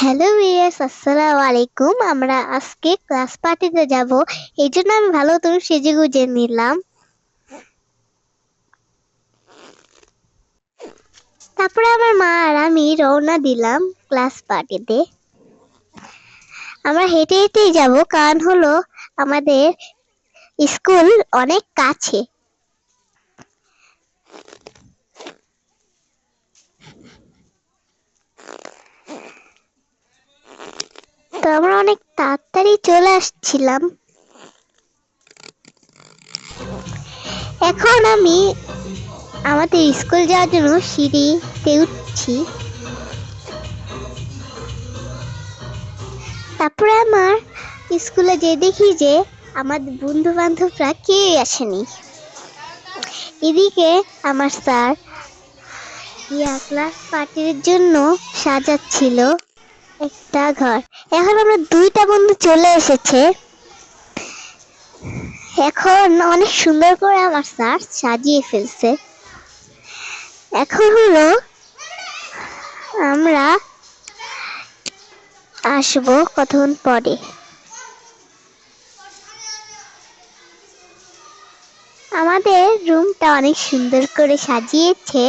Hello viewers, আসসালামু আলাইকুম। আমরা আজকে ক্লাস পার্টিতে যাব। এই জন্য আমি ভালো করে সেজে গুজে নিলাম। তারপরে আমার মা আর আমি রওনা দিলাম ক্লাস পার্টিতে আমরা হেঁটে হেঁটেই যাব। কারণ হলো আমাদের স্কুল অনেক কাছে। আমরা অনেক তাড়াতাড়ি চলে আসছিলাম। এখন আমি আমাদের স্কুল যাওয়ার জন্য সিঁড়িতে উঠছি। তারপরে আমার স্কুলে যে দেখি যে আমাদের বন্ধু বান্ধবরা কেউই আসেনি। এদিকে আমার স্যার ইয়া ক্লাস পার্টির জন্য সাজাচ্ছিল। একটা ঘর। এখন আমরা দুইটা বন্ধু চলে এসেছে। এখন অনেক সুন্দর করে আমার স্যার সাজিয়ে ফেলছে। এখন হলো আমরা আসব কতক্ষণ পরে। আমাদের রুমটা অনেক সুন্দর করে সাজিয়েছে।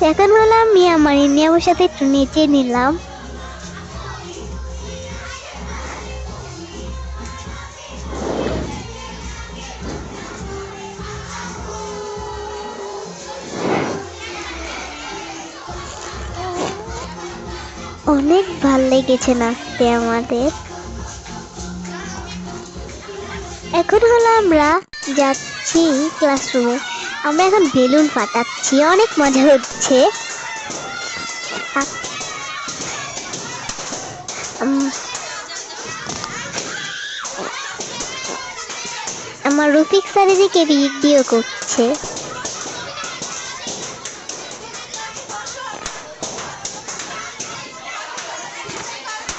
এখন হলো আমি আমার ইনিয়ামের সাথে একটু নেচে নিলাম। অনেক ভালো লেগেছে নাচতে আমাদের। এখন হলো আমরা যাচ্ছি ক্লাসরুমে আমরা এখন বেলুন ফাটাচ্ছি অনেক মজা হচ্ছে। আমার রফিক স্যার এদিকে ভিডিও করছে।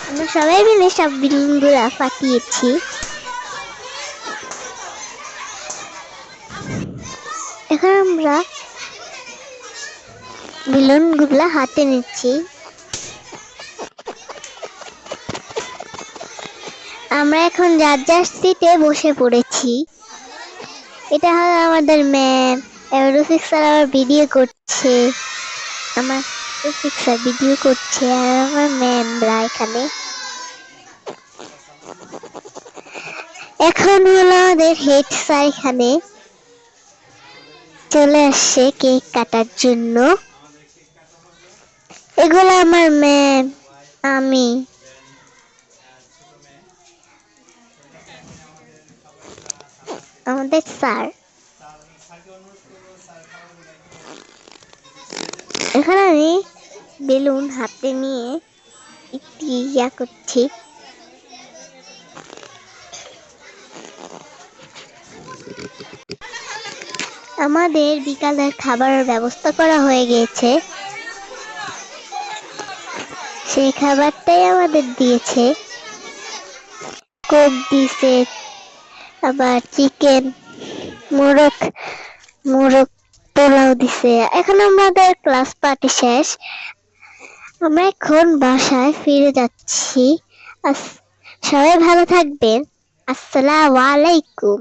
আমরা সবাই মিলে সব বেলুনগুলা ফাটিয়েছি। এখন আমরা বেলুনগুলা হাতে নিচ্ছি। আমরা এখন যার যার সিটে বসে পড়েছি। এটা হলো আমাদের ম্যাম। রফিক স্যার আবার ভিডিও করছে। আমার রফিক স্যার ভিডিও করছে আর আমার ম্যামরা এখানে। এখন হলো আমাদের হেড স্যার এখানে। চলে আসছে কেক কাটার জন্য। এগুলো আমার ম্যাম, আমি। আমাদের স্যার। এখানে আমি বেলুন হাতে নিয়ে একটি ইয়া করছি। আমাদের বিকালের খাবারের ব্যবস্থা করা হয়ে গিয়েছে। সেই খাবারটাই আমাদের দিয়েছে। কোক দিয়েছে আবার চিকেন, মোরগ মোরগ পোলাও দিছে। এখন আমাদের ক্লাস পার্টি শেষ। আমরা এখন বাসায় ফিরে যাচ্ছি। সবাই ভালো থাকবেন। আসসালামু আলাইকুম।